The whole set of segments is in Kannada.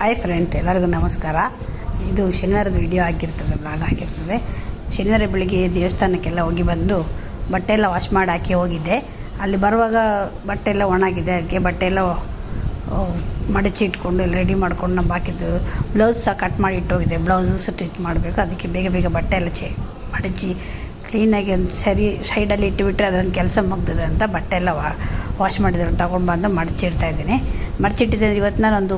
ಹಾಯ್ ಫ್ರೆಂಡ್ ಎಲ್ಲರಿಗೂ ನಮಸ್ಕಾರ. ಇದು ಶನಿವಾರದ ವಿಡಿಯೋ ಆಗಿರ್ತದೆ ಬ್ಲಾಗ್ ಆಗಿರ್ತದೆ. ಶನಿವಾರ ಬೆಳಿಗ್ಗೆ ದೇವಸ್ಥಾನಕ್ಕೆಲ್ಲ ಹೋಗಿ ಬಂದು ಬಟ್ಟೆ ಎಲ್ಲ ವಾಶ್ ಮಾಡಿ ಹಾಕಿ ಹೋಗಿದ್ದೆ. ಅಲ್ಲಿ ಬರುವಾಗ ಬಟ್ಟೆ ಎಲ್ಲ ಒಣಗಿದೆ, ಅದಕ್ಕೆ ಬಟ್ಟೆ ಎಲ್ಲ ಮಡಚಿ ಇಟ್ಕೊಂಡು ಎಲ್ಲ ರೆಡಿ ಮಾಡ್ಕೊಂಡು ನಮ್ಮ ಬಾಕಿದ್ದು ಬ್ಲೌಸ್ ಸಹ ಕಟ್ ಮಾಡಿ ಇಟ್ಟೋಗಿದೆ ಬ್ಲೌಸು ಸ್ಟಿಚ್ ಮಾಡಬೇಕು. ಅದಕ್ಕೆ ಬೇಗ ಬೇಗ ಬಟ್ಟೆ ಎಲ್ಲ ಚೇ, ಮಡಚಿ ಕ್ಲೀನಾಗಿ ಒಂದು ಸರಿ ಸೈಡಲ್ಲಿ ಇಟ್ಟುಬಿಟ್ರೆ ಅದೊಂದು ಕೆಲಸ ಮುಗ್ದಿದೆ ಅಂತ ಬಟ್ಟೆ ಎಲ್ಲ ವಾಶ್ ಮಾಡಿದ್ರೆ. ತಗೊಂಡು ಬಂದು ಮಡಚಿಡ್ತಾ ಇದ್ದೀನಿ. ಮಡಚಿಟ್ಟಿದ್ದೆ ಇವತ್ತು ನಾನೊಂದು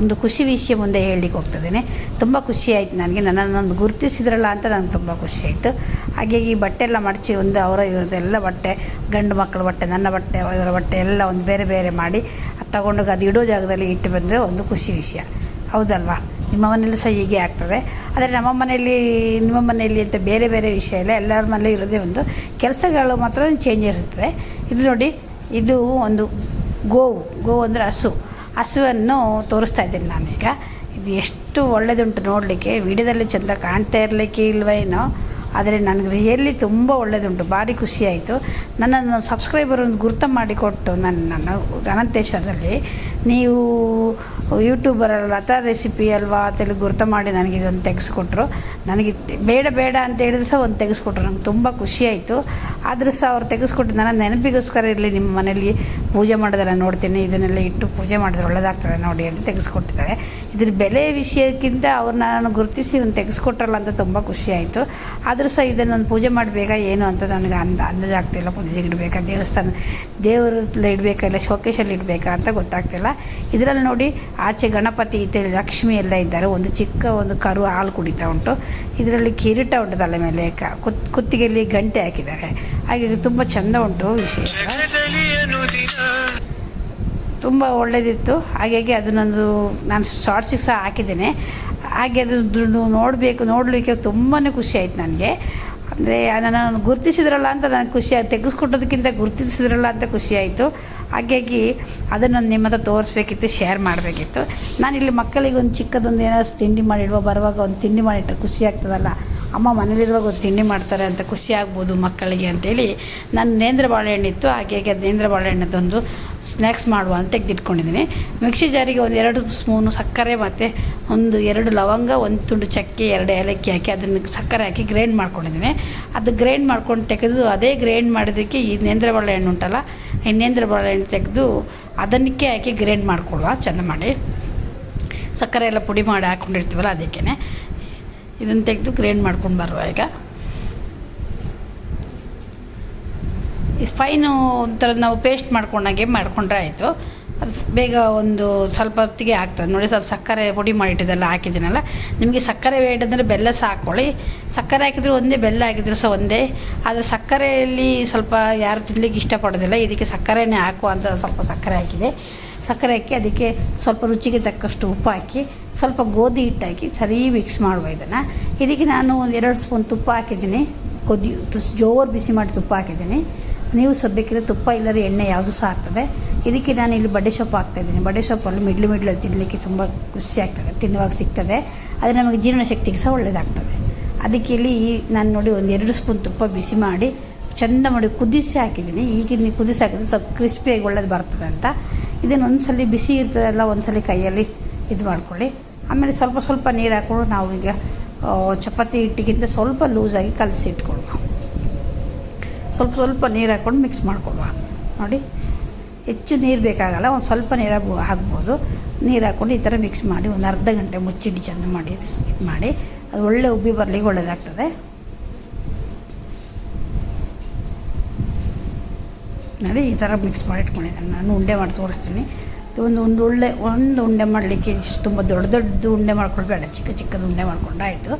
ಒಂದು ಖುಷಿ ವಿಷಯ ಮುಂದೆ ಹೇಳಲಿಕ್ಕೆ ಹೋಗ್ತಿದ್ದೇನೆ. ತುಂಬ ಖುಷಿ ನನಗೆ. ನನ್ನನ್ನೊಂದು ಗುರುತಿಸಿದ್ರಲ್ಲ ಅಂತ ನನಗೆ ತುಂಬ ಖುಷಿ ಆಯಿತು. ಹಾಗಾಗಿ ಈ ಬಟ್ಟೆ ಎಲ್ಲ ಮಡಚಿ ಒಂದು ಅವರ ಇವ್ರದ್ದೆಲ್ಲ ಬಟ್ಟೆ, ಗಂಡು ಮಕ್ಕಳ ಬಟ್ಟೆ, ನನ್ನ ಬಟ್ಟೆ ಇವರ ಬಟ್ಟೆ ಎಲ್ಲ ಒಂದು ಬೇರೆ ಬೇರೆ ಮಾಡಿ ಅದು ತಗೊಂಡೋಗಿ ಅದು ಇಡೋ ಜಾಗದಲ್ಲಿ ಇಟ್ಟು ಬಂದರೆ ಒಂದು ಖುಷಿ ವಿಷಯ. ಹೌದಲ್ವಾ? ನಿಮ್ಮ ಮನೇಲಿ ಸಹ ಹೀಗೆ ಆಗ್ತದೆ. ಆದರೆ ನಮ್ಮ ಮನೆಯಲ್ಲಿ, ನಿಮ್ಮ ಮನೆಯಲ್ಲಿ ಅಂತ ಬೇರೆ ಬೇರೆ ವಿಷಯ ಇಲ್ಲ. ಎಲ್ಲರ ಮನೇಲಿ ಇರೋದೇ ಒಂದು ಕೆಲಸಗಳು ಮಾತ್ರ ಚೇಂಜ್ ಇರುತ್ತದೆ. ಇದು ನೋಡಿ, ಇದು ಒಂದು ಗೋವು. ಗೋವು ಅಂದರೆ ಹಸು. ಹಸುವನ್ನು ತೋರಿಸ್ತಾ ಇದ್ದೀನಿ ನಾನೀಗ. ಇದು ಎಷ್ಟು ಒಳ್ಳೆಯದುಂಟು ನೋಡಲಿಕ್ಕೆ. ವಿಡಿಯೋದಲ್ಲಿ ಚೆಂದ ಕಾಣ್ತಾ ಇರಲಿಕ್ಕೆ ಇಲ್ವೇನೋ. ಆದರೆ ನನಗೆ ರಿಯಲಿ ತುಂಬ ಒಳ್ಳೆಯದುಂಟು ಭಾರಿ ಖುಷಿಯಾಯಿತು. ನನ್ನನ್ನು ಸಬ್ಸ್ಕ್ರೈಬರ್ ಒಂದು ಗುರುತ ಮಾಡಿಕೊಟ್ಟು ನನ್ನ ನನ್ನ ಅನಂತೇಶ್ವರದಲ್ಲಿ ನೀವು ಯೂಟ್ಯೂಬರ್ ಲತಾ ರೆಸಿಪಿ ಅಲ್ವಾ ಅಂತೇಳಿ ಗುರುತ ಮಾಡಿ ನನಗೆ ಇದೊಂದು ತೆಗೆಸ್ಕೊಟ್ರು. ನನಗೆ ಬೇಡ ಬೇಡ ಅಂತ ಹೇಳಿದ್ರೆ ಸಹ ಒಂದು ತೆಗೆಸ್ಕೊಟ್ರು. ನಂಗೆ ತುಂಬ ಖುಷಿಯಾಯಿತು. ಆದರೂ ಸಹ ಅವ್ರು ತೆಗೆಸ್ಕೊಟ್ಟು ನನ್ನ ನೆನಪಿಗೋಸ್ಕರ ಇರಲಿ, ನಿಮ್ಮ ಮನೇಲಿ ಪೂಜೆ ಮಾಡೋದೆಲ್ಲ ನೋಡ್ತೀನಿ, ಇದನ್ನೆಲ್ಲ ಇಟ್ಟು ಪೂಜೆ ಮಾಡಿದ್ರೆ ಒಳ್ಳೇದಾಗ್ತದೆ ನೋಡಿ ಅಂತ ತೆಗೆಸ್ಕೊಟ್ಟಿದ್ದಾರೆ. ಇದ್ರ ಬೆಲೆ ವಿಷಯಕ್ಕಿಂತ ಅವ್ರನ್ನ ನಾನು ಗುರುತಿಸಿ ಒಂದು ತೆಗೆಸ್ಕೊಟ್ರಲ್ಲ ಅಂತ ತುಂಬ ಖುಷಿಯಾಯಿತು. ಆಯಿತು ಆದರೂ ಸಹ ಇದನ್ನೊಂದು ಪೂಜೆ ಮಾಡಬೇಕಾ ಏನು ಅಂತ ನನಗೆ ಅಂದ ಅಂದಾಜಾಗ್ತಿಲ್ಲ ಪೂಜೆಗೆ ಇಡಬೇಕಾ, ದೇವಸ್ಥಾನ ದೇವರಲ್ಲಿ ಇಡಬೇಕಾ ಇಲ್ಲ ಶೋಕೇಶಲ್ಲಿ ಇಡಬೇಕಾ ಅಂತ ಗೊತ್ತಾಗ್ತಿಲ್ಲ ಇದರಲ್ಲಿ ನೋಡಿ ಆಚೆ ಗಣಪತಿ ಇದೆ ಲಕ್ಷ್ಮಿ ಎಲ್ಲ ಇದ್ದಾರೆ, ಒಂದು ಚಿಕ್ಕ ಒಂದು ಕರು ಹಾಲು ಕುಡಿತಾ ಉಂಟು. ಇದರಲ್ಲಿ ಕಿರೀಟ ಉಂಟು ತಲೆ ಮೇಲೆ ಕುತ್ತಿಗೆಯಲ್ಲಿ ಗಂಟೆ ಹಾಕಿದ್ದಾರೆ. ಹಾಗೆ ತುಂಬ ಚೆಂದ ಉಂಟು ವಿಶೇಷ. ತುಂಬ ಒಳ್ಳೆಯದಿತ್ತು ಹಾಗಾಗಿ ಅದನ್ನೊಂದು ನಾನು ಶಾರ್ಟ್ಸಿಗೆ ಸಹ ಹಾಕಿದ್ದೇನೆ. ಹಾಗೆ ಅದು ನೋಡಬೇಕು, ನೋಡಲಿಕ್ಕೆ ತುಂಬಾ ಖುಷಿ ಆಯ್ತು ನನಗೆ. ಅಂದರೆ ನಾನು ಗುರುತಿಸಿದ್ರಲ್ಲ ಅಂತ ನನಗೆ ಖುಷಿ ಆಯ್ತು ತೆಗೆಸ್ಕೊಟ್ಟೋದಕ್ಕಿಂತ ಗುರುತಿಸಿದ್ರಲ್ಲ ಅಂತ ಖುಷಿ ಆಯಿತು. ಹಾಗಾಗಿ ಅದನ್ನು ನಿಮ್ಮ ಹತ್ರ ತೋರಿಸ್ಬೇಕಿತ್ತು ಶೇರ್ ಮಾಡಬೇಕಿತ್ತು. ನಾನಿಲ್ಲಿ ಮಕ್ಕಳಿಗೆ ಒಂದು ಚಿಕ್ಕದೊಂದು ಏನಾದ್ರು ತಿಂಡಿ ಮಾಡಿಡುವ, ಬರುವಾಗ ಒಂದು ತಿಂಡಿ ಮಾಡಿಟ್ಟು ಖುಷಿ ಆಗ್ತದಲ್ಲ. ಅಮ್ಮ ಮನೇಲಿರುವಾಗ ಒಂದು ತಿಂಡಿ ಮಾಡ್ತಾರೆ ಅಂತ ಖುಷಿ ಆಗ್ಬೋದು ಮಕ್ಕಳಿಗೆ ಅಂತೇಳಿ. ನಾನು ನೇಂದ್ರ ಬಾಳೆಹಣ್ಣಿತ್ತು ಹಾಗಾಗಿ ಅದು ನೇಂದ್ರ ಬಾಳೆಹಣ್ಣದೊಂದು ಸ್ನ್ಯಾಕ್ಸ್ ಮಾಡುವ ಅಂತ ತೆಗೆದಿಟ್ಕೊಂಡಿದ್ದೀನಿ ಮಿಕ್ಸಿ ಜಾರಿಗೆ ಒಂದು ಎರಡು ಸ್ಪೂನು ಸಕ್ಕರೆ ಮತ್ತು ಒಂದು ಎರಡು ಲವಂಗ, ಒಂದು ತುಂಡು ಚಕ್ಕೆ, ಎರಡು ಏಲಕ್ಕಿ ಹಾಕಿ ಅದನ್ನು ಸಕ್ಕರೆ ಹಾಕಿ ಗ್ರೈಂಡ್ ಮಾಡ್ಕೊಂಡಿದ್ದೀನಿ ಅದು ಗ್ರೈಂಡ್ ಮಾಡ್ಕೊಂಡು ತೆಗೆದು ಅದೇ ಗ್ರೈಂಡ್ ಮಾಡೋದಕ್ಕೆ ಈ ನೇಂದ್ರ ಬಾಳೆಹಣ್ಣು ಉಂಟಲ್ಲ, ಈ ನೇಂದ್ರ ಬಾಳೆಹಣ್ಣು ತೆಗೆದು ಅದನ್ನಕ್ಕೆ ಹಾಕಿ ಗ್ರೈಂಡ್ ಮಾಡಿಕೊಡುವ ಚೆಂದ ಮಾಡಿ. ಸಕ್ಕರೆ ಎಲ್ಲ ಪುಡಿ ಮಾಡಿ ಹಾಕ್ಕೊಂಡಿರ್ತೀವಲ್ಲ ಅದಕ್ಕೇ ಇದನ್ನು ತೆಗೆದು ಗ್ರೈಂಡ್ ಮಾಡ್ಕೊಂಡು ಬರುವ ಈಗ. ಫೈನು ಒಂಥರ ನಾವು ಪೇಸ್ಟ್ ಮಾಡ್ಕೊಂಡಾಗೆ ಮಾಡ್ಕೊಂಡ್ರೆ ಆಯಿತು. ಅದು ಬೇಗ ಒಂದು ಸ್ವಲ್ಪ ಹೊತ್ತಿಗೆ ಆಗ್ತದೆ. ನೋಡಿ ಸ್ವಲ್ಪ ಸಕ್ಕರೆ ಪುಡಿ ಮಾಡಿಟ್ಟಿದ್ದೆಲ್ಲ ಹಾಕಿದ್ದೀನಲ್ಲ. ನಿಮಗೆ ಸಕ್ಕರೆ ಬೇಡಂದರೆ ಬೆಲ್ಲ ಸಹ ಹಾಕ್ಕೊಳ್ಳಿ. ಸಕ್ಕರೆ ಹಾಕಿದ್ರೆ ಒಂದೇ ಬೆಲ್ಲ ಹಾಕಿದ್ರೆ ಸಹ ಒಂದೇ. ಆದರೆ ಸಕ್ಕರೆಯಲ್ಲಿ ಸ್ವಲ್ಪ ಯಾರು ತಿನ್ಲಿಕ್ಕೆ ಇಷ್ಟಪಡೋದಿಲ್ಲ. ಇದಕ್ಕೆ ಸಕ್ಕರೆನೇ ಹಾಕು ಅಂತ ಸ್ವಲ್ಪ ಸಕ್ಕರೆ ಹಾಕಿದೆ. ಸಕ್ಕರೆ ಹಾಕಿ ಅದಕ್ಕೆ ಸ್ವಲ್ಪ ರುಚಿಗೆ ತಕ್ಕಷ್ಟು ಉಪ್ಪು ಹಾಕಿ, ಸ್ವಲ್ಪ ಗೋಧಿ ಹಿಟ್ಟು ಹಾಕಿ ಸರಿ ಮಿಕ್ಸ್ ಮಾಡುವ ಇದನ್ನು. ಇದಕ್ಕೆ ನಾನು ಒಂದು ಎರಡು ಸ್ಪೂನ್ ತುಪ್ಪ ಹಾಕಿದ್ದೀನಿ. ಕೊದ್ದಿ ಜೋರು ಬಿಸಿ ಮಾಡಿ ತುಪ್ಪ ಹಾಕಿದ್ದೀನಿ. ನೀವು ಸಹ ಬೇಕಿದ್ರೆ ತುಪ್ಪ ಇಲ್ಲದ್ರೆ ಎಣ್ಣೆ ಯಾವುದು ಸಹ ಆಗ್ತದೆ. ಇದಕ್ಕೆ ನಾನು ಇಲ್ಲಿ ಬಡ್ಡೆ ಸೊಪ್ಪು ಹಾಕ್ತಾಯಿದ್ದೀನಿ ಬಡ್ಡೆ ಸೊಪ್ಪಲ್ಲಿ ಮಿಡ್ಲು ಮಿಡ್ಲು ತಿನ್ನಲಿಕ್ಕೆ ತುಂಬ ಖುಷಿ ಆಗ್ತದೆ, ತಿನ್ನುವಾಗ ಸಿಗ್ತದೆ. ಅದು ನಮಗೆ ಜೀರ್ಣಶಕ್ತಿಗೆ ಸಹ ಒಳ್ಳೆಯದಾಗ್ತದೆ ಅದಕ್ಕೆ ಇಲ್ಲಿ ಈ ನಾನು ನೋಡಿ ಒಂದು ಎರಡು ಸ್ಪೂನ್ ತುಪ್ಪ ಬಿಸಿ ಮಾಡಿ ಚೆಂದ ಮಾಡಿ ಕುದಿಸಿ ಹಾಕಿದ್ದೀನಿ. ಈಗಿನ ಕುದಿಸಿ ಹಾಕಿದ್ರೆ ಸ್ವಲ್ಪ ಕ್ರಿಸ್ಪಿಯಾಗಿ ಒಳ್ಳೇದು ಬರ್ತದೆ ಅಂತ. ಇದನ್ನು ಸಲ ಬಿಸಿ ಇರ್ತದಲ್ಲ, ಒಂದ್ಸಲಿ ಕೈಯಲ್ಲಿ ಇದು ಮಾಡ್ಕೊಳ್ಳಿ. ಆಮೇಲೆ ಸ್ವಲ್ಪ ಸ್ವಲ್ಪ ನೀರು ಹಾಕ್ಕೊಂಡು ನಾವು ಈಗ ಚಪಾತಿ ಹಿಟ್ಟಿಗಿಂತ ಸ್ವಲ್ಪ ಲೂಸಾಗಿ ಕಲಸಿ ಇಟ್ಕೊಳ್ಳುವ ಸ್ವಲ್ಪ ಸ್ವಲ್ಪ ನೀರು ಹಾಕ್ಕೊಂಡು ಮಿಕ್ಸ್ ಮಾಡ್ಕೊಡುವ ನೋಡಿ, ಹೆಚ್ಚು ನೀರು ಬೇಕಾಗಲ್ಲ, ಒಂದು ಸ್ವಲ್ಪ ನೀರು ಹಾಕ್ಬೋ- ಹಾಕ್ಬೋದು. ನೀರು ಹಾಕ್ಕೊಂಡು ಈ ಥರ ಮಿಕ್ಸ್ ಮಾಡಿ, ಒಂದು ಅರ್ಧ ಗಂಟೆ ಮುಚ್ಚಿಟ್ಟು ಚೆಂದ ಮಾಡಿ, ಇದು ಮಾಡಿ. ಅದು ಒಳ್ಳೆ ಉಬ್ಬಿ ಬರಲಿಕ್ಕೆ ಒಳ್ಳೆಯದಾಗ್ತದೆ ನೋಡಿ, ಈ ಥರ ಮಿಕ್ಸ್ ಮಾಡಿ ಇಟ್ಕೊಂಡಿದ್ದೆ ನಾನು ಉಂಡೆ ಮಾಡಿ ತೋರಿಸ್ತೀನಿ. ಒಂದು ಒಂದು ಉಳ್ಳೆ ಒಂದು ಉಂಡೆ ಮಾಡಲಿಕ್ಕೆ ಇಷ್ಟು ತುಂಬ ದೊಡ್ಡ ದೊಡ್ಡದು ಉಂಡೆ ಮಾಡ್ಕೊಳ್ಬೇಡ. ಚಿಕ್ಕ ಚಿಕ್ಕದು ಉಂಡೆ ಮಾಡ್ಕೊಂಡು ಆಯಿತು.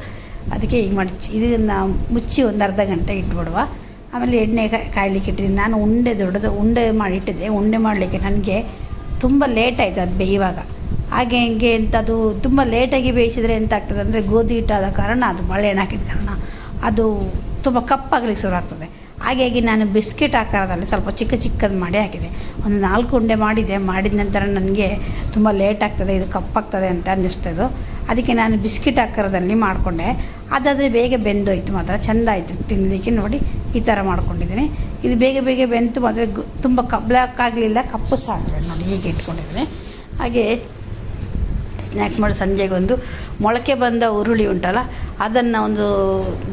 ಅದಕ್ಕೆ ಈಗ ಮಾಡಿ, ಇದನ್ನು ಮುಚ್ಚಿ ಒಂದು ಅರ್ಧ ಗಂಟೆ ಇಟ್ಬಿಡುವ. ಆಮೇಲೆ ಎಣ್ಣೆ ಕಾಯಲಿಕ್ಕೆ ಇಟ್ಟಿದ್ದೀನಿ. ನಾನು ಉಂಡೆ ದೊಡ್ಡದು, ಉಂಡೆ ಮಾಡಿ ಇಟ್ಟಿದ್ದೆ. ಉಂಡೆ ಮಾಡಲಿಕ್ಕೆ ನನಗೆ ತುಂಬ ಲೇಟ್ ಆಯಿತು ಅದು ಬೇಯುವಾಗ. ಹಾಗೆ ಹಿಂಗೆ ಅಂತ ಅದು ತುಂಬ ಲೇಟಾಗಿ ಬೇಯಿಸಿದರೆ ಎಂತ ಆಗ್ತದೆ ಅಂದರೆ ಗೋಧಿ ಹಿಟ್ಟಾದ ಕಾರಣ ಅದು ಬಾಳೆಹಣ್ಣು ಹಾಕಿದ ಕಾರಣ ಅದು ತುಂಬ ಕಪ್ಪಾಗಲಿಕ್ಕೆ ಶುರು ಆಗ್ತದೆ. ಹಾಗಾಗಿ ನಾನು ಬಿಸ್ಕೆಟ್ ಆಕಾರದಲ್ಲಿ ಸ್ವಲ್ಪ ಚಿಕ್ಕ ಚಿಕ್ಕದು ಮಾಡಿ ಹಾಕಿದೆ. ಒಂದು ನಾಲ್ಕು ಉಂಡೆ ಮಾಡಿದೆ. ಮಾಡಿದ ನಂತರ ನನಗೆ ತುಂಬ ಲೇಟ್ ಆಗ್ತದೆ. ಇದು ಕಪ್ಪಾಗ್ತದೆ ಅಂತ ಅನ್ನಿಸ್ತದು. ಅದಕ್ಕೆ ನಾನು ಬಿಸ್ಕಿಟ್ ಆಕಾರದಲ್ಲಿ ಮಾಡಿಕೊಂಡೆ. ಅದಾದರೆ ಬೇಗ ಬೆಂದೋಯ್ತು ಮಾತ್ರ. ಚೆಂದ ಆಯಿತು ತಿನ್ನಲಿಕ್ಕೆ ನೋಡಿ. ಈ ಥರ ಮಾಡ್ಕೊಂಡಿದ್ದೀನಿ. ಇದು ಬೇಗ ಬೇಗ ಬೆಂತು ಮಾತ್ರ ತುಂಬ ಕಬ್ಲಾಕ್ ಆಗಲಿಲ್ಲ, ಕಪ್ಪು ಸಹ ನೋಡಿ ಹೀಗೆ ಇಟ್ಕೊಂಡಿದ್ದೀನಿ. ಹಾಗೆ ಸ್ನ್ಯಾಕ್ಸ್ ಮಾಡಿ ಸಂಜೆಗೆ ಒಂದು ಮೊಳಕೆ ಬಂದ ಉರುಳಿ ಉಂಟಲ್ಲ, ಅದನ್ನು ಒಂದು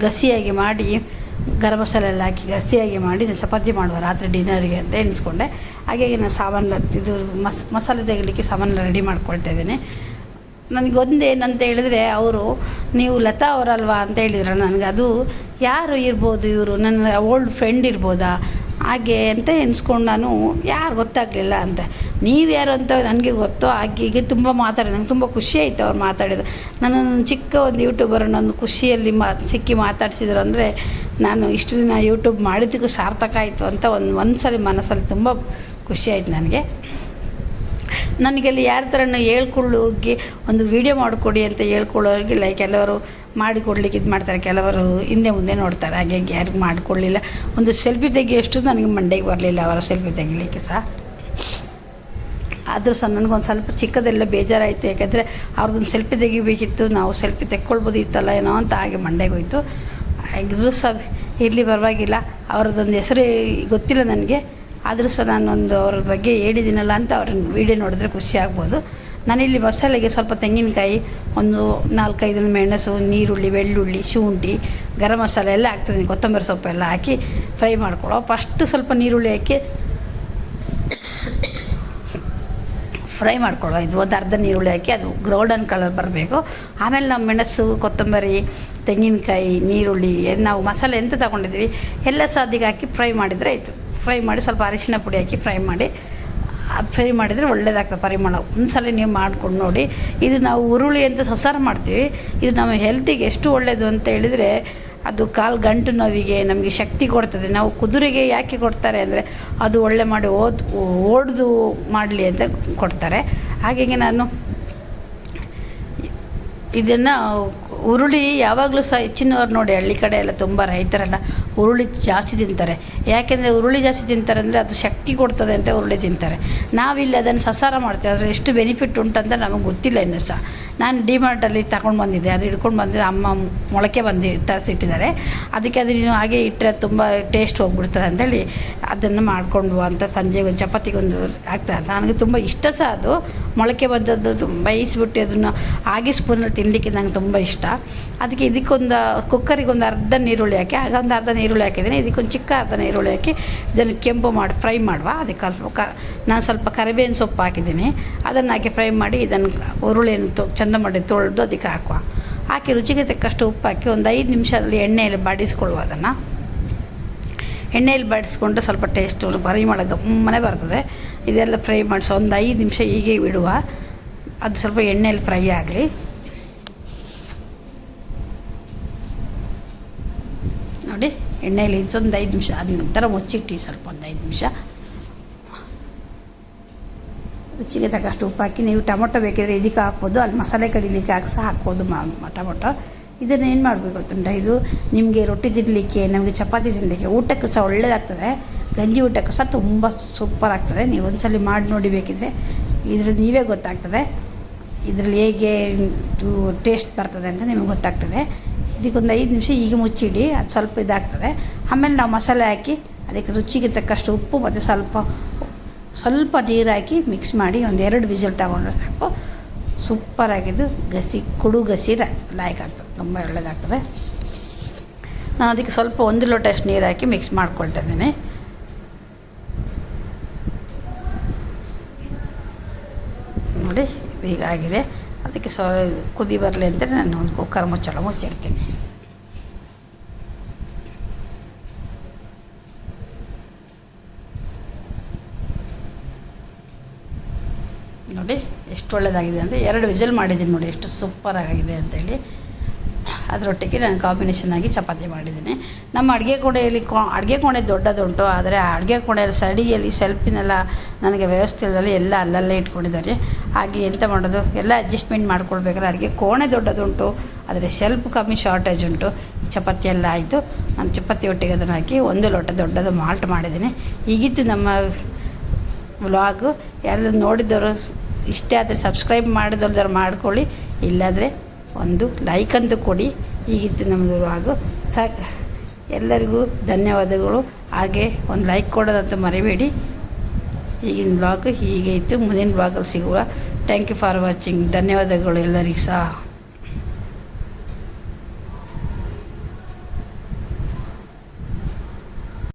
ಗಸಿಯಾಗಿ ಮಾಡಿ, ಗರಂ ಮಸಾಲೆ ಎಲ್ಲ ಹಾಕಿ ಗಸಿಯಾಗಿ ಮಾಡಿ ಚಪಾತಿ ಮಾಡುವ ರಾತ್ರಿ ಡಿನ್ನರಿಗೆ ಅಂತ ಎಣಿಸ್ಕೊಂಡೆ. ಹಾಗಾಗಿ ನಾನು ಸಾಮಾನು ಇದು ಮಸ್ ಮಸಾಲೆ ತೆಗಲಿಕ್ಕೆ ಸಾಮಾನು ರೆಡಿ ಮಾಡ್ಕೊಳ್ತಾ ಇದ್ದೇನೆ. ನನಗೊಂದೇನಂತ ಹೇಳಿದ್ರೆ ಅವರು, ನೀವು ಲತಾ ಅವರಲ್ವಾ? ಅಂತ ಹೇಳಿದ್ರು ನನಗೆ. ಅದು ಯಾರು ಇರ್ಬೋದು ಇವರು? ನನ್ನ ಓಲ್ಡ್ ಫ್ರೆಂಡ್ ಇರ್ಬೋದಾ? ಹಾಗೆ ಅಂತ ಎನ್ಸ್ಕೊಂಡು ನಾನು, ಯಾರು ಗೊತ್ತಾಗಲಿಲ್ಲ ಅಂತ. ನೀವು ಯಾರು ಅಂತ ನನಗೆ ಗೊತ್ತೋ ಹಾಗೆ ಹೀಗೆ ತುಂಬ ಮಾತಾಡಿದೆ. ನಂಗೆ ತುಂಬ ಖುಷಿ ಆಯಿತು ಅವ್ರು ಮಾತಾಡಿದ ನನ್ನ ಚಿಕ್ಕ ಒಂದು ಯೂಟ್ಯೂಬರ್ ನನ್ನ ಖುಷಿಯಲ್ಲಿ ಮಾ, ಸಿಕ್ಕಿ ಮಾತಾಡಿಸಿದ್ರು ಅಂದರೆ, ನಾನು ಇಷ್ಟು ದಿನ ಯೂಟ್ಯೂಬ್ ಮಾಡಿದ್ದಕ್ಕೂ ಸಾರ್ಥಕ ಆಯಿತು ಅಂತ ಒಂದು ಒಂದು ಸಲ ಮನಸ್ಸಲ್ಲಿ ತುಂಬ ಖುಷಿ ಆಯ್ತು ನನಗೆ. ನನಗೆಲ್ಲಿ ಯಾರ ಥರನೂ ಹೇಳ್ಕೊಳ್ಳೋಗಿ ಒಂದು ವಿಡಿಯೋ ಮಾಡಿಕೊಡಿ ಅಂತ ಹೇಳ್ಕೊಳ್ಳೋರಿಗಿಲ್ಲ ಕೆಲವರು ಮಾಡಿಕೊಡ್ಲಿಕ್ಕೆ ಇದು ಮಾಡ್ತಾರೆ. ಕೆಲವರು ಹಿಂದೆ ಮುಂದೆ ನೋಡ್ತಾರೆ. ಹಾಗೆ ಯಾರಿಗೂ ಮಾಡಿಕೊಡ್ಲಿಲ್ಲ. ಒಂದು ಸೆಲ್ಫಿ ತೆಗಿಯೋಷ್ಟು ನನಗೆ ಮಂಡೆಗೆ ಬರಲಿಲ್ಲ ಅವರ ಸೆಲ್ಫಿ ತೆಗಿಲಿಕ್ಕೆ ಸಹ. ಆದರೂ ಸಹ ನನಗೊಂದು ಸ್ವಲ್ಪ ಚಿಕ್ಕದೆಲ್ಲ ಬೇಜಾರಾಯಿತು. ಯಾಕೆಂದರೆ ಅವ್ರದ್ದೊಂದು ಸೆಲ್ಫಿ ತೆಗಿಬೇಕಿತ್ತು. ನಾವು ಸೆಲ್ಫಿ ತೆಕ್ಕೊಳ್ಬೋದಿತ್ತಲ್ಲ ಏನೋ ಅಂತ ಹಾಗೆ ಮಂಡೆಗೆ ಹೋಯಿತು. ಇದ್ರೂ ಸಹ ಇರಲಿ ಪರವಾಗಿಲ್ಲ. ಅವ್ರದ್ದೊಂದು ಹೆಸರು ಗೊತ್ತಿಲ್ಲ ನನಗೆ. ಆದರೂ ಸಹ ನಾನೊಂದು ಅವ್ರ ಬಗ್ಗೆ ಹೇಳಿದ್ದೀನಲ್ಲ ಅಂತ ಅವ್ರನ್ನ ವೀಡಿಯೋ ನೋಡಿದ್ರೆ ಖುಷಿ ಆಗ್ಬೋದು. ನಾನಿಲ್ಲಿ ಮಸಾಲೆಗೆ ಸ್ವಲ್ಪ ತೆಂಗಿನಕಾಯಿ, ಒಂದು ನಾಲ್ಕೈದು ಮೆಣಸು, ನೀರುಳ್ಳಿ, ಬೆಳ್ಳುಳ್ಳಿ, ಶುಂಠಿ, ಗರಂ ಮಸಾಲೆ ಎಲ್ಲ ಹಾಕ್ತಿದ್ದೀನಿ. ಕೊತ್ತಂಬರಿ ಸೊಪ್ಪೆಲ್ಲ ಹಾಕಿ ಫ್ರೈ ಮಾಡ್ಕೊಳ್ಳೋ. ಫಸ್ಟ್ ಸ್ವಲ್ಪ ನೀರುಳ್ಳಿ ಹಾಕಿ ಫ್ರೈ ಮಾಡ್ಕೊಳ್ಳೋ. ಇದು ಒಂದು ಅರ್ಧ ನೀರುಳ್ಳಿ ಹಾಕಿ ಅದು ಗೋಲ್ಡನ್ ಕಲರ್ ಬರಬೇಕು. ಆಮೇಲೆ ನಾವು ಮೆಣಸು, ಕೊತ್ತಂಬರಿ, ತೆಂಗಿನಕಾಯಿ, ನೀರುಳ್ಳಿ ನಾವು ಮಸಾಲೆ ಎಂತ ತಗೊಂಡಿದ್ವಿ ಎಲ್ಲ ಸಾದಿಗೆ ಹಾಕಿ ಫ್ರೈ ಮಾಡಿದರೆ ಆಯಿತು. ಫ್ರೈ ಮಾಡಿ ಸ್ವಲ್ಪ ಅರಿಶಿನ ಪುಡಿ ಹಾಕಿ ಫ್ರೈ ಮಾಡಿ ಫ್ರೈ ಮಾಡಿದರೆ ಒಳ್ಳೇದಾಗ್ತದೆ ಪರಿಮಳ. ಒಂದ್ಸಲ ನೀವು ಮಾಡ್ಕೊಂಡು ನೋಡಿ. ಇದು ನಾವು ಉರುಳಿ ಅಂತ ಸಸಾರ ಮಾಡ್ತೀವಿ. ಇದು ನಮ್ಮ ಹೆಲ್ತಿಗೆ ಎಷ್ಟು ಒಳ್ಳೆಯದು ಅಂತ ಹೇಳಿದರೆ, ಅದು ಕಾಲು ಗಂಟು ನೋವಿಗೆ ನಮಗೆ ಶಕ್ತಿ ಕೊಡ್ತದೆ. ನಾವು ಕುದುರೆಗೆ ಯಾಕೆ ಕೊಡ್ತಾರೆ ಅಂದರೆ, ಅದು ಒಳ್ಳೆ ಮಾಡಿ ಓದ್, ಓಡ್ದು ಮಾಡಲಿ ಅಂತ ಕೊಡ್ತಾರೆ. ಹಾಗಾಗಿ ನಾನು ಇದನ್ನು ಉರುಳಿ ಯಾವಾಗಲೂ ಸಹ ಹೆಚ್ಚಿನವ್ರು ನೋಡಿ ಹಳ್ಳಿ ಕಡೆ ಎಲ್ಲ ತುಂಬ ರೈತರೆಲ್ಲ ಉರುಳಿ ಜಾಸ್ತಿ ತಿಂತಾರೆ. ಯಾಕೆಂದರೆ ಹುರುಳಿ ಜಾಸ್ತಿ ತಿಂತಾರೆ ಅಂದರೆ ಅದು ಶಕ್ತಿ ಕೊಡ್ತದೆ ಅಂತ ಹುರುಳಿ ತಿಂತಾರೆ. ನಾವಿಲ್ಲಿ ಅದನ್ನು ಸಸಾರ ಮಾಡ್ತೇವೆ ಅದರ ಎಷ್ಟು ಬೆನಿಫಿಟ್ ಉಂಟಂತ ನಮಗೆ ಗೊತ್ತಿಲ್ಲ ಇನ್ನೂ ಸಹ. ನಾನು ಡಿಮಾರ್ಟಲ್ಲಿ ತಗೊಂಡು ಬಂದಿದ್ದೆ, ಅದು ಹಿಡ್ಕೊಂಡು ಬಂದಿದ್ದೆ ಅಮ್ಮ ಮೊಳಕೆ ಬಂದು ತರಿಸಿಟ್ಟಿದ್ದಾರೆ ಅದಕ್ಕೆ ಅದು ನೀನು ಹಾಗೆ ಇಟ್ಟರೆ ತುಂಬ ಟೇಸ್ಟ್ ಹೋಗ್ಬಿಡ್ತದೆ ಅಂತೇಳಿ ಅದನ್ನು ಮಾಡಿಕೊಂಡು ಅಂತ ಸಂಜೆಗೆ ಒಂದು ಚಪಾತಿಗೊಂದು ಆಗ್ತದೆ ನನಗೆ ತುಂಬ ಇಷ್ಟ ಸಹ ಅದು. ಮೊಳಕೆ ಬಂದದ್ದು ಬೇಯಿಸ್ಬಿಟ್ಟು ಅದನ್ನು ಹಾಗೆ ಸ್ಪೂನಲ್ಲಿ ತಿನ್ನಲಿಕ್ಕೆ ನಂಗೆ ತುಂಬ ಇಷ್ಟ. ಅದಕ್ಕೆ ಇದಕ್ಕೊಂದು ಕುಕ್ಕರಿಗೆ ಒಂದು ಅರ್ಧ ನೀರುಳ್ಳಿ ಹಾಕಿ ಆಗ ಒಂದು ಅರ್ಧ ನೀರುಳ್ಳಿ ಹಾಕಿದ್ದೀನಿ. ಇದಕ್ಕೊಂದು ಚಿಕ್ಕ ಅರ್ಧ ನೀರುಳ್ಳಿ ಹಾಕಿ, ಇದನ್ನು ಕೆಂಪು ಮಾಡಿ ಫ್ರೈ ಮಾಡುವ. ಅದಕ್ಕೆ ಕ, ನಾನು ಸ್ವಲ್ಪ ಕರಿಬೇವಿನ ಸೊಪ್ಪು ಹಾಕಿದ್ದೀನಿ. ಅದನ್ನು ಹಾಕಿ ಫ್ರೈ ಮಾಡಿ ಇದನ್ನು ಹುರುಳಿಯನ್ನು ತೊ, ಚಂದ ಮಾಡಿ ತೊಳೆದು ಅದಕ್ಕೆ ಹಾಕುವ. ಹಾಕಿ ರುಚಿಗೆ ತಕ್ಕಷ್ಟು ಉಪ್ಪು ಹಾಕಿ ಒಂದು ಐದು ನಿಮಿಷದಲ್ಲಿ ಎಣ್ಣೆಯಲ್ಲಿ ಬಾಡಿಸ್ಕೊಳ್ಳುವ ಅದನ್ನು. ಎಣ್ಣೆಯಲ್ಲಿ ಬಾಡಿಸ್ಕೊಂಡು ಸ್ವಲ್ಪ ಟೇಸ್ಟು ಪರಿಮಳ ಗಮ್ಮನೆ ಬರ್ತದೆ. ಇದೆಲ್ಲ ಫ್ರೈ ಮಾಡಿಸೋ ಒಂದು ಐದು ನಿಮಿಷ ಹೀಗೆ ಬಿಡುವ ಅದು ಸ್ವಲ್ಪ ಎಣ್ಣೆಯಲ್ಲಿ ಫ್ರೈ ಆಗಲಿ ನೋಡಿ ಎಣ್ಣೆಯಲ್ಲಿ ಒಂದು ಐದು ನಿಮಿಷ ಆದ ನಂತರ ಮುಚ್ಚಿಟ್ಟು ಸ್ವಲ್ಪ ಒಂದು ಐದು ನಿಮಿಷ. ರುಚಿಗೆ ತಕ್ಕಷ್ಟು ಉಪ್ಪು ಹಾಕಿ, ನೀವು ಟೊಮೊಟೊ ಬೇಕಿದ್ರೆ ಇದಕ್ಕೆ ಹಾಕ್ಬೋದು, ಅಲ್ಲಿ ಮಸಾಲೆ ಕಡಿಲಿಕ್ಕೆ ಹಾಕಿ ಸಹ ಹಾಕ್ಬೋದು ಮಾ ಟೊಮೊಟೊ. ಇದನ್ನು ಏನು ಮಾಡಬೇಕು ಗೊತ್ತುಂಟ? ಇದು ನಿಮಗೆ ರೊಟ್ಟಿ ತಿನ್ನಲಿಕ್ಕೆ ನಮಗೆ ಚಪಾತಿ ತಿನ್ನಲಿಕ್ಕೆ ಊಟಕ್ಕೆ ಸಹ ಒಳ್ಳೆಯದಾಗ್ತದೆ ಗಂಜಿ ಊಟಕ್ಕೆ ಸಹ ತುಂಬ ಸೂಪರ್ ಆಗ್ತದೆ. ನೀವು ಒಂದ್ಸಲ ಮಾಡಿ ನೋಡಿ ಬೇಕಿದ್ರೆ ಇದ್ರ ನೀವೇ ಗೊತ್ತಾಗ್ತದೆ. ಇದರಲ್ಲಿ ಹೇಗೆ ಟೇಸ್ಟ್ ಬರ್ತದೆ ಅಂತ ನಿಮಗೆ ಗೊತ್ತಾಗ್ತದೆ. ಇದಕ್ಕೊಂದು ಐದು ನಿಮಿಷ ಈಗ ಮುಚ್ಚಿಡಿ, ಅದು ಸ್ವಲ್ಪ ಇದಾಗ್ತದೆ. ಆಮೇಲೆ ನಾವು ಮಸಾಲೆ ಹಾಕಿ, ಅದಕ್ಕೆ ರುಚಿಗೆ ತಕ್ಕಷ್ಟು ಉಪ್ಪು ಮತ್ತು ಸ್ವಲ್ಪ ಸ್ವಲ್ಪ ನೀರು ಹಾಕಿ ಮಿಕ್ಸ್ ಮಾಡಿ ಒಂದು ಎರಡು ವಿಸಿಲ್ ತಗೊಂಡ್ರೆ ಸಾಕು. ಸೂಪರಾಗಿದ್ದು ಗಸಿ, ಕುಡು ಗಸಿ ಲಾಯಕ್ ಆಗ್ತದೆ, ತುಂಬ ಒಳ್ಳೆಯದಾಗ್ತದೆ ನಾನು ಅದಕ್ಕೆ ಸ್ವಲ್ಪ ಒಂದು ಲೋಟಷ್ಟು ನೀರು ಹಾಕಿ ಮಿಕ್ಸ್ ಮಾಡ್ಕೊಳ್ತಾ ಇದ್ದೀನಿ. ನೋಡಿ ಈಗ ಆಗಿದೆ ಅದಕ್ಕೆ ಸ್ವ ಕುದಿ ಬರಲಿ ಅಂತೇಳಿ ನಾನು ಒಂದು ಕುಕ್ಕರ್ ಮುಚ್ಚಳ ಮುಚ್ಚಿಡ್ತೀನಿ. ನೋಡಿ, ಎಷ್ಟು ಒಳ್ಳೆಯದಾಗಿದೆ ಅಂದರೆ ಎರಡು ವಿಜಲ್ ಮಾಡಿದ್ದೀನಿ ನೋಡಿ, ಎಷ್ಟು ಸೂಪರಾಗಿದೆ ಅಂತೇಳಿ ಅದರೊಟ್ಟಿಗೆ ನಾನು ಕಾಂಬಿನೇಷನ್ ಆಗಿ ಚಪಾತಿ ಮಾಡಿದ್ದೀನಿ. ನಮ್ಮ ಅಡುಗೆ ಕೋಣೆಯಲ್ಲಿ ಕೋ, ಅಡುಗೆ ಕೋಣೆ ದೊಡ್ಡದುಂಟು, ಆದರೆ ಅಡುಗೆ ಕೋಣೆಯಲ್ಲಿ ಸಡಿಯಲ್ಲಿ ಸೆಲ್ಫಿನೆಲ್ಲ ನನಗೆ ವ್ಯವಸ್ಥೆ ಇಲ್ಲದಲ್ಲಿ ಎಲ್ಲ ಅಲ್ಲಲ್ಲೇ ಇಟ್ಕೊಂಡಿದ್ದಾರೆ. ಹಾಗೆ ಎಂತ ಮಾಡೋದು, ಎಲ್ಲ ಅಡ್ಜಸ್ಟ್ಮೆಂಟ್ ಮಾಡ್ಕೊಳ್ಬೇಕಾದ್ರೆ ಅಡುಗೆ ಕೋಣೆ ದೊಡ್ಡದುಂಟು, ಆದರೆ ಶೆಲ್ಫ್ ಕಮ್ಮಿ ಶಾರ್ಟೇಜ್ ಉಂಟು. ಚಪಾತಿ ಎಲ್ಲ ಆಯಿತು. ನಾನು ಚಪಾತಿ ಒಟ್ಟಿಗೆ ಅದನ್ನು ಹಾಕಿ ಒಂದು ಲೋಟ ದೊಡ್ಡದು ಮಾಲ್ಟ್ ಮಾಡಿದ್ದೀನಿ. ಈಗಿತ್ತು ನಮ್ಮ ವ್ಲಾಗು ಯಾರು ನೋಡಿದವರು ಇಷ್ಟ ಆದರೆ ಸಬ್ಸ್ಕ್ರೈಬ್ ಮಾಡಿದವ್ರದ್ದು ಮಾಡ್ಕೊಳ್ಳಿ. ಇಲ್ಲಾದರೆ ಒಂದು ಲೈಕ್ ಅಂತೂ ಕೊಡಿ. ಈಗಿತ್ತು ನಮ್ಮದು ವ್ಲಾಗು ಸಾಕು ಎಲ್ಲರಿಗೂ ಧನ್ಯವಾದಗಳು. ಹಾಗೆ ಒಂದು ಲೈಕ್ ಕೊಡೋದಂತ ಮರಿಬೇಡಿ. ಈಗಿನ ಬ್ಲಾಗ್ ಹೀಗೆ ಇತ್ತು. ಮುಂದಿನ ವ್ಲಾಗಲ್ಲಿ ಸಿಗುವ. ಥ್ಯಾಂಕ್ ಯು ಫಾರ್ ವಾಚಿಂಗ್ ಧನ್ಯವಾದಗಳು ಎಲ್ಲರಿಗೂ ಸಹ.